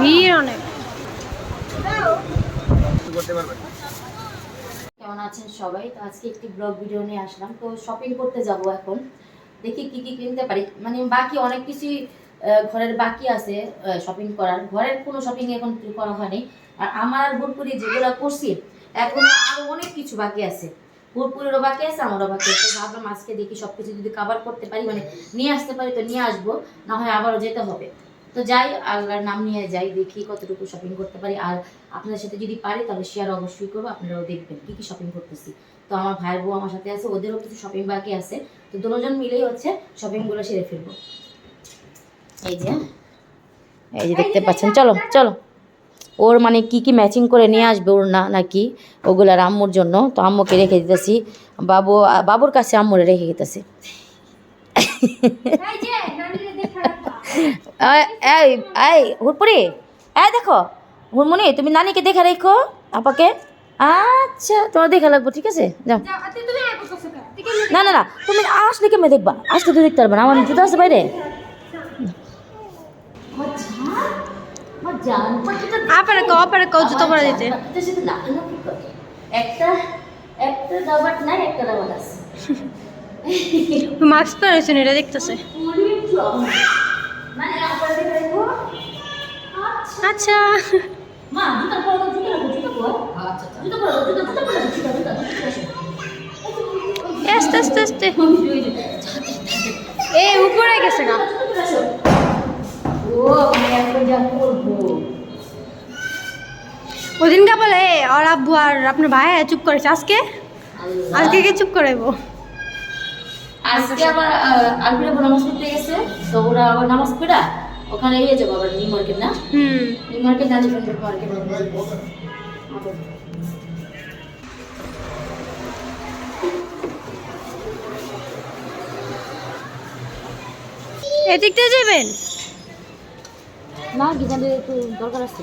ভিড় অনেক। কেমন আছেন সবাই? তো আজকে একটি ব্লগ ভিডিও নিয়ে আসলাম। তো শপিং করতে যাব এখন। দেখি কি কি কিনতে পারি। মানে বাকি অনেক কিছুই ঘরের বাকি আছে শপিং করার। ঘরের কোনো শপিং এখন করা হয়নি। আর আমার ভুরপুরি যেগুলো করছি, এখনও আরও অনেক কিছু বাকি আছে। ভুরপুরেরও বাকি আছে, আমারও বাকি আছে। ভাবলাম আজকে দেখি সব কিছু যদি কাভার করতে পারি মানে নিয়ে আসতে পারি, তো নিয়ে আসব। না হয় আবারও যেতে হবে। তো যাই আল্লাহর নাম নিয়ে যাই দেখি কতটুকু শপিং করতে পারি। আর আপনাদের সাথে যদি পারি তাহলে শেয়ার অবশ্যই করব আপনারাও দেখবেন কি কি শপিং করতেছি। তো আমার ভাই বউ আমার সাথে আছে ওদেরও কিছু শপিং বাকি আছে। তো দুজন মিলেই হচ্ছে শপিংগুলো সেরে ফেলব। এই যে এই যে দেখতে পাচ্ছেন চলো চলো। ওর মানে কি কি ম্যাচিং করে নিয়ে আসবে ওর না নাকি? ওগুলার আম্মুর জন্য। তো আম্মুকে রেখে দিতেছি। বাবু বাবুর কাছে আম্মুরে রেখে দিতেছি। এই- এই এই হুরপুরি এই দেখো হুরমুনি তুমি নানিকে দেখে রেখো আপাকে। আচ্ছা তোমার দেখা লাগবো ঠিক আছে? যাও। না না না তুমি আসলে কেমন দেখবা? আসলে তো দেখতে পারবে না আমার জুতো আছে বাইরে। আপারে আপারে জুতো পরে দিতে। একটা একটা দাবাট নাই একটা দাবাট আছে। মাস্ক পরেছেন এটা দেখতেছে। আচ্ছা। মা জুতা পরো জুতা রাখো জুতা পরো। আচ্ছা জুতা পরো জুতা জুতা পরো জুতা জুতা আস্তে আস্তে আস্তে। এ উপরে গেছে না এখন ওদিনকে বলে আর আব্বু আর আপনার ভাই চুপ করেছে। আজকে? আজকে কে চুপ করাইবো। আজকে আবার আলপিরা নামাজ পড়তে গেছে তো ওরা আবার নামাজ পড়া ওখানে ইয়ে যাব আবার নিউ মার্কেট না? হুম। নিউ মার্কেট নানি ফ্রেন্ডের মার্কেট এদিক যাবেন? না গিজানের একটু দরকার আছে।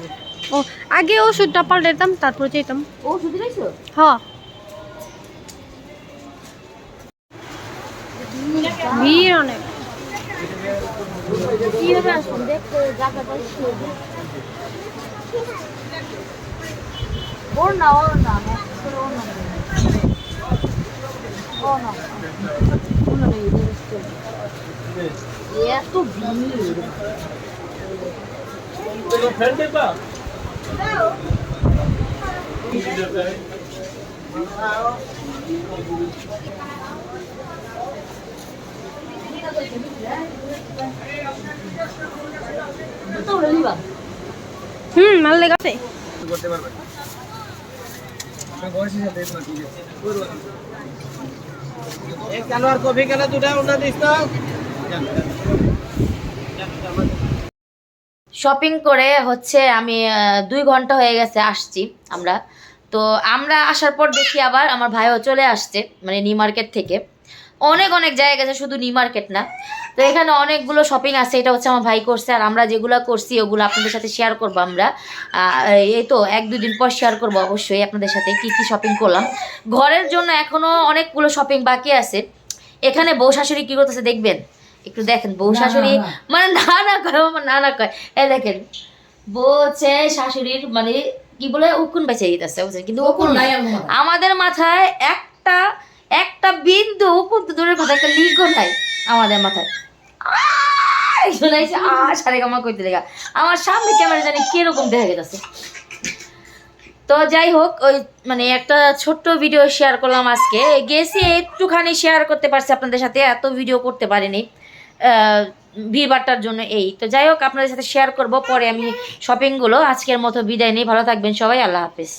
ও আগে ওষুধটা পাল্টাইতাম তারপর যেতাম ও শুধু রয়েছো ভিড় অনেক। কীভাবে আসুন দেখতে জায়গাটা ওর ওর না ওর না ওর না এত ভিড়। হুম তো শপিং করে হচ্ছে আমি দুই ঘণ্টা হয়ে গেছে আসছি আমরা। তো আমরা আসার পর দেখি আবার আমার ভাইও চলে আসছে মানে নিউ মার্কেট থেকে। অনেক অনেক জায়গা গেছে শুধু নি মার্কেট না। তো এখানে অনেকগুলো শপিং আছে এটা হচ্ছে আমার ভাই করছে আর আমরা যেগুলো করছি ওগুলো আপনাদের সাথে শেয়ার করব আমরা। এই তো এক দুদিন পর শেয়ার করব অবশ্যই আপনাদের সাথে কি কি শপিং করলাম। ঘরের জন্য এখনও অনেকগুলো শপিং বাকি আছে। এখানে বউ শাশুড়ি কী করতেছে দেখবেন? একটু দেখেন বউ শাশুড়ি মানে না না কয় আমার না না কয় এই দেখেন। বউ হচ্ছে শাশুড়ির মানে কি বলে উকুন বেঁচে দিতেছে বুঝছেন? কিন্তু উকুন নাই আমাদের মাথায় একটা একটা বিন্দু উকুন দূরের কথা একটা লিগও নাই আমাদের মাথায়। শোনাইছে সারে কামা কইতে দেখা আমার সামনে ক্যামেরা জানি কীরকম দেখা গেছে তো যাই হোক ওই মানে একটা ছোট্ট ভিডিও শেয়ার করলাম আজকে। গেছি একটুখানি শেয়ার করতে পারছি আপনাদের সাথে এত ভিডিও করতে পারিনি। আহ, ভিড় বাট্টার জন্য এই। তো যাই হোক আপনাদের সাথে শেয়ার করব পরে আমি শপিংগুলো আজকের মতো বিদায় নিই। ভালো থাকবেন সবাই আল্লাহ হাফিজ।